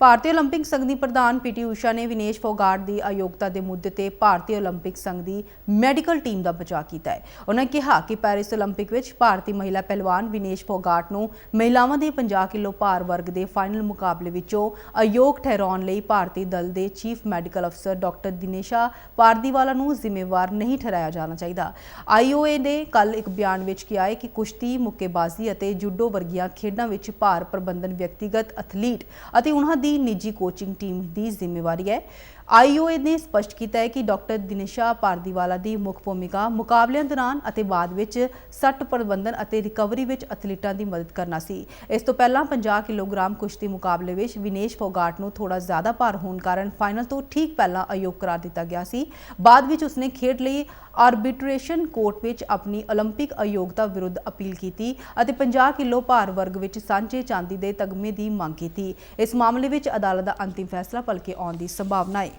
ਭਾਰਤੀ Olympic ਸੰਘ ਦੀ ਪ੍ਰਧਾਨ PT Usha ਨੇ ਵਿਨੇਸ਼ ਫੋਗਾਟ ਦੀ ਅਯੋਗਤਾ ਦੇ ਮੁੱਦੇ ਤੇ ਭਾਰਤੀ ਓਲੰਪਿਕ ਸੰਘ ਦੀ ਮੈਡੀਕਲ ਟੀਮ ਦਾ ਬਚਾਅ ਕੀਤਾ ਹੈ। ਉਹਨਾਂ ਕਿਹਾ ਕਿ ਪੈਰਿਸ ਓਲੰਪਿਕ ਵਿੱਚ ਭਾਰਤੀ ਮਹਿਲਾ ਪਹਿਲਵਾਨ ਵਿਨੇਸ਼ ਫੋਗਾਟ ਨੂੰ ਮਹਿਲਾਵਾਂ ਦੇ 50 ਕਿਲੋ ਭਾਰ ਵਰਗ ਦੇ ਫਾਈਨਲ ਮੁਕਾਬਲੇ ਵਿੱਚੋਂ ਅਯੋਗ ਠਹਿਰਾਉਣ ਲਈ ਭਾਰਤੀ ਦਲ ਦੇ ਚੀਫ ਮੈਡੀਕਲ ਅਫਸਰ ਡਾਕਟਰ ਦਿਨੇਸ਼ਾ ਪਾਰਦੀਵਾਲਾ ਨੂੰ ਜ਼ਿੰਮੇਵਾਰ ਨਹੀਂ ਠਹਿਰਾਇਆ ਜਾਣਾ ਚਾਹੀਦਾ। ਆਈਓਏ ਨੇ ਕੱਲ ਇੱਕ ਬਿਆਨ ਵਿੱਚ ਕਿਹਾ ਹੈ ਕਿ ਕੁਸ਼ਤੀ, ਮੁੱਕੇਬਾਜ਼ੀ ਅਤੇ ਜੂਡੋ ਵਰਗੀਆਂ ਖੇਡਾਂ ਵਿੱਚ ਭਾਰ ਪ੍ਰਬੰਧਨ ਵਿਅਕਤੀਗਤ ਐਥਲੀਟ ਅਤੇ ਉਹਨਾਂ ਦੀ ਨਿੱਜੀ ਕੋਚਿੰਗ ਟੀਮ ਦੀ ਜ਼ਿੰਮੇਵਾਰੀ ਹੈ ਆਈਓਏ ਨੇ ਸਪਸ਼ਟ ਕੀਤਾ ਹੈ ਕਿ ਡਾਕਟਰ ਦਿਨੇਸ਼ਾ ਪਾਰਦੀਵਾਲਾ ਦੀ ਮੁੱਖ ਭੂਮਿਕਾ ਮੁਕਾਬਲਿਆਂ ਦੌਰਾਨ ਅਤੇ ਬਾਅਦ ਵਿੱਚ ਸੱਟ ਪ੍ਰਬੰਧਨ ਅਤੇ ਰਿਕਵਰੀ ਵਿੱਚ ਐਥਲੀਟਾਂ ਦੀ ਮਦਦ ਕਰਨਾ ਸੀ ਇਸ ਤੋਂ ਪਹਿਲਾਂ 50 ਕਿਲੋਗ੍ਰਾਮ ਕੁਸ਼ਤੀ ਮੁਕਾਬਲੇ ਵਿੱਚ ਵਿਨੇਸ਼ ਫੋਗਾਟ ਨੂੰ ਥੋੜਾ ਜ਼ਿਆਦਾ ਭਾਰ ਹੋਣ ਕਾਰਨ ਫਾਈਨਲ ਤੋਂ ਠੀਕ ਪਹਿਲਾਂ ਅਯੋਗ ਕਰਾਰ ਦਿੱਤਾ ਗਿਆ ਸੀ ਬਾਅਦ ਵਿੱਚ ਉਸਨੇ ਖੇਡ ਲਈ ਆਰਬਿਟ੍ਰੇਸ਼ਨ ਕੋਰਟ ਵਿੱਚ ਆਪਣੀ 올림픽 ਅਯੋਗਤਾ ਵਿਰੁੱਧ ਅਪੀਲ ਕੀਤੀ ਅਤੇ 50 ਕਿਲੋ ਭਾਰ ਵਰਗ ਵਿੱਚ ਸਾਂਝੇ ਚਾਂਦੀ ਦੇ ਤਗਮੇ ਦੀ ਮੰਗ ਕੀਤੀ ਇਸ ਮਾਮਲੇ ਵਿੱਚ ਅਦਾਲਤ ਦਾ ਅੰਤਿਮ ਫੈਸਲਾ ਭਲਕੇ ਆਉਣ ਦੀ ਸੰਭਾਵਨਾ ਹੈ